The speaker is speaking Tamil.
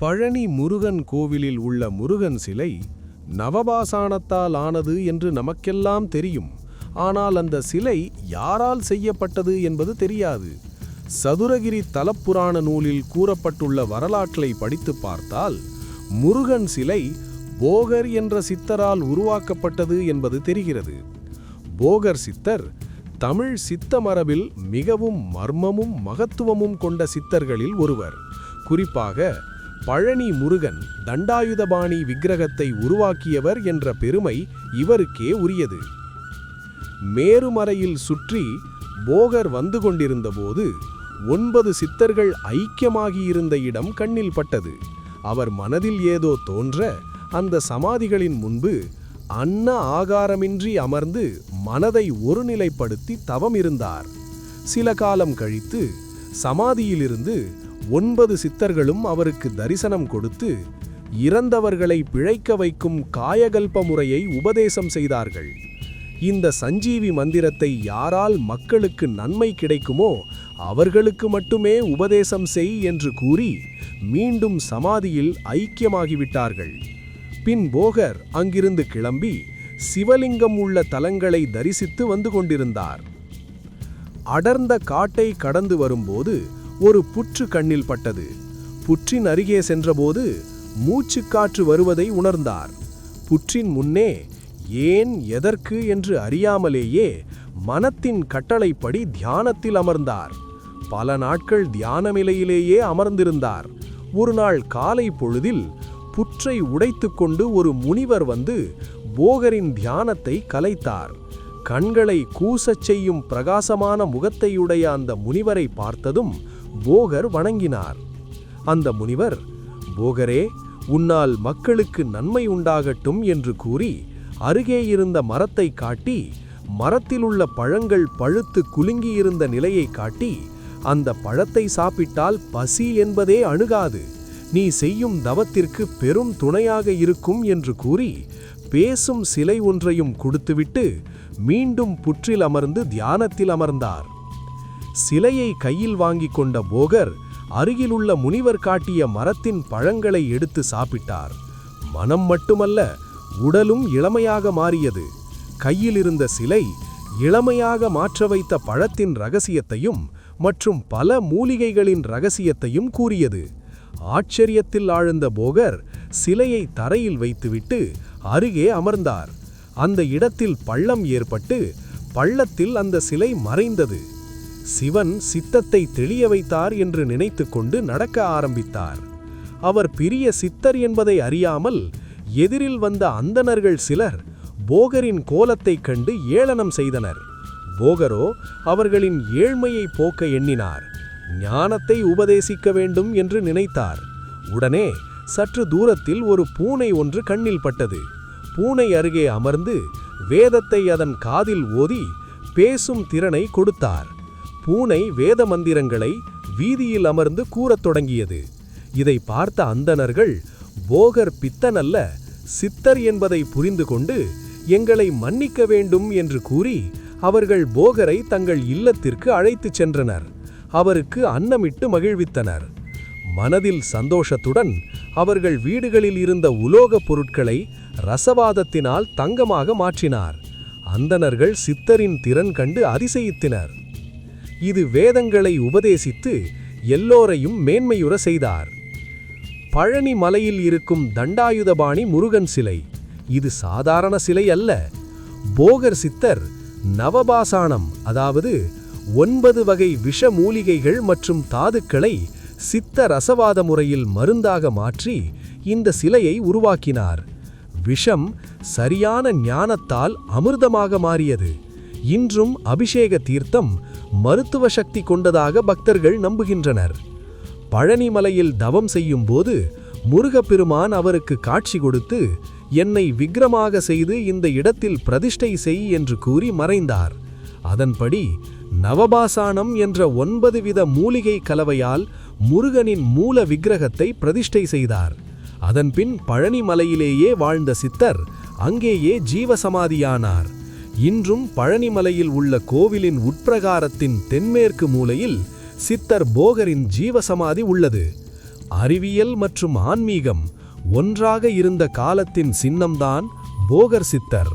பழனி முருகன் கோவிலில் உள்ள முருகன் சிலை நவபாசானத்தால் ஆனது என்று நமக்கெல்லாம் தெரியும். ஆனால் அந்த சிலை யாரால் செய்யப்பட்டது என்பது தெரியாது. சதுரகிரி தலப்புராண நூலில் கூறப்பட்டுள்ள வரலாற்றை படித்து பார்த்தால் முருகன் சிலை போகர் என்ற சித்தரால் உருவாக்கப்பட்டது என்பது தெரிகிறது. போகர் சித்தர் தமிழ் சித்த மரபில் மிகவும் மர்மமும் மகத்துவமும் கொண்ட சித்தர்களில் ஒருவர். குறிப்பாக பழனி முருகன் தண்டாயுதபாணி விக்கிரகத்தை உருவாக்கியவர் என்ற பெருமை இவருக்கே உரியது. மேருமறையில் சுற்றி போகர் வந்து கொண்டிருந்தபோது ஒன்பது சித்தர்கள் ஐக்கியமாகியிருந்த இடம் கண்ணில் பட்டது. அவர் மனதில் ஏதோ தோன்ற அந்த சமாதிகளின் முன்பு அன்ன ஆகாரமின்றி அமர்ந்து மனதை ஒருநிலைப்படுத்தி தவம் இருந்தார் சில காலம் கழித்து சமாதியிலிருந்து ஒன்பது சித்தர்களும் அவருக்கு தரிசனம் கொடுத்து இறந்தவர்களை பிழைக்க வைக்கும் காயகல்ப முறையை உபதேசம் செய்தார்கள். இந்த சஞ்சீவி மந்திரத்தை யாரால் மக்களுக்கு நன்மை கிடைக்குமோ அவர்களுக்கு மட்டுமே உபதேசம் செய் என்று கூறி மீண்டும் சமாதியில் ஐக்கியமாகிவிட்டார்கள். பின் போகர் அங்கிருந்து கிளம்பி சிவலிங்கம் உள்ள தலங்களை தரிசித்து வந்து கொண்டிருந்தார். அடர்ந்த காட்டை கடந்து வரும்போது ஒரு புற்று கண்ணில் பட்டது. புற்றின் அருகே சென்றபோது மூச்சுக்காற்று வருவதை உணர்ந்தார். புற்றின் முன்னே ஏன் எதற்கு என்று அறியாமலேயே மனத்தின் கட்டளைப்படி தியானத்தில் அமர்ந்தார். பல நாட்கள் தியானமிலையிலேயே அமர்ந்திருந்தார். ஒரு நாள் காலை பொழுதில் புற்றை உடைத்துக்கொண்டு ஒரு முனிவர் வந்து போகரின் தியானத்தை கலைத்தார். கண்களை கூசச் செய்யும் பிரகாசமான முகத்தையுடைய அந்த முனிவரை பார்த்ததும் போகர் வணங்கினார். அந்த முனிவர் போகரே உன்னால் மக்களுக்கு நன்மை உண்டாகட்டும் என்று கூறி அருகே இருந்த மரத்தை காட்டி மரத்திலுள்ள பழங்கள் பழுத்து குலுங்கியிருந்த நிலையை காட்டி அந்த பழத்தை சாப்பிட்டால் பசி என்பதே அணுகாது. நீ செய்யும் தவத்திற்கு பெரும் துணையாக இருக்கும் என்று கூறி பேசும் சிலை ஒன்றையும் கொடுத்துவிட்டு மீண்டும் புற்றில் அமர்ந்து தியானத்தில் அமர்ந்தார். சிலையை கையில் வாங்கிக் கொண்ட போகர் அருகிலுள்ள முனிவர் காட்டிய மரத்தின் பழங்களை எடுத்து சாப்பிட்டார். மனம் மட்டுமல்ல உடலும் இளமையாக மாறியது. கையில் இருந்த சிலை இளமையாக மாற்ற வைத்த பழத்தின் ரகசியத்தையும் மற்றும் பல மூலிகைகளின் ரகசியத்தையும் கூறியது. ஆச்சரியத்தில் ஆழ்ந்த போகர் சிலையை தரையில் வைத்துவிட்டு அருகே அமர்ந்தார். அந்த இடத்தில் பள்ளம் ஏற்பட்டு பள்ளத்தில் அந்த சிலை மறைந்தது. சிவன் சித்தத்தை தெளிய வைத்தார் என்று நினைத்துக்கொண்டு நடக்க ஆரம்பித்தார். அவர் பிரிய சித்தர் என்பதை அறியாமல் எதிரில் வந்த அந்தணர்கள் சிலர் போகரின் கோலத்தைக் கண்டு ஏளனம் செய்தனர். போகரோ அவர்களின் ஏழ்மையை போக்க எண்ணினார். ஞானத்தை உபதேசிக்க வேண்டும் என்று நினைத்தார். உடனே சற்று தூரத்தில் ஒரு பூனை ஒன்று கண்ணில் பட்டது. பூனை அருகே அமர்ந்து வேதத்தை அதன் காதில் ஓதி பேசும் திறனை கொடுத்தார். பூனை வேத மந்திரங்களை வீதியில் அமர்ந்து கூறத் தொடங்கியது. இதை பார்த்த அந்தணர்கள் போகர் பித்தனல்ல சித்தர் என்பதை புரிந்து கொண்டு எங்களை மன்னிக்க வேண்டும் என்று கூறி அவர்கள் போகரை தங்கள் இல்லத்திற்கு அழைத்துச் சென்றனர். அவருக்கு அன்னமிட்டு மகிழ்வித்தனர். மனதில் சந்தோஷத்துடன் அவர்கள் வீடுகளில் இருந்த உலோகப் பொருட்களை ரசவாதத்தினால் தங்கமாக மாற்றினார். அந்தனர்கள் சித்தரின் திறன் கண்டு அதிசயித்தனர். இது வேதங்களை உபதேசித்து எல்லோரையும் மேன்மையுற செய்தார். பழனி மலையில் இருக்கும் தண்டாயுதபாணி முருகன் சிலை இது சாதாரண சிலை அல்ல. போகர் சித்தர் நவபாசானம் அதாவது ஒன்பது வகை விஷ மூலிகைகள் மற்றும் தாதுக்களை சித்த ரசவாத முறையில் மருந்தாக மாற்றி இந்த சிலையை உருவாக்கினார். விஷம் சரியான ஞானத்தால் அமிர்தமாக மாறியது. இன்றும் அபிஷேக தீர்த்தம் மருத்துவ சக்தி கொண்டதாக பக்தர்கள் நம்புகின்றனர். பழனிமலையில் தவம் தவம் செய்யும்போது முருகப்பெருமான் அவருக்கு காட்சி கொடுத்து என்னை விக்ரமாக செய்து இந்த இடத்தில் பிரதிஷ்டை செய் என்று கூறி மறைந்தார். அதன்படி நவபாசானம் என்ற ஒன்பது வித மூலிகை கலவையால் முருகனின் மூல விக்கிரகத்தை பிரதிஷ்டை செய்தார். அதன்பின் பழனிமலையிலேயே வாழ்ந்த சித்தர் அங்கேயே ஜீவசமாதியானார். இன்றும் பழனிமலையில் உள்ள கோவிலின் உட்பிரகாரத்தின் தென்மேற்கு மூலையில் சித்தர் போகரின் ஜீவசமாதி உள்ளது. அறிவியல் மற்றும் ஆன்மீகம் ஒன்றாக இருந்த காலத்தின் சின்னம்தான் போகர் சித்தர்.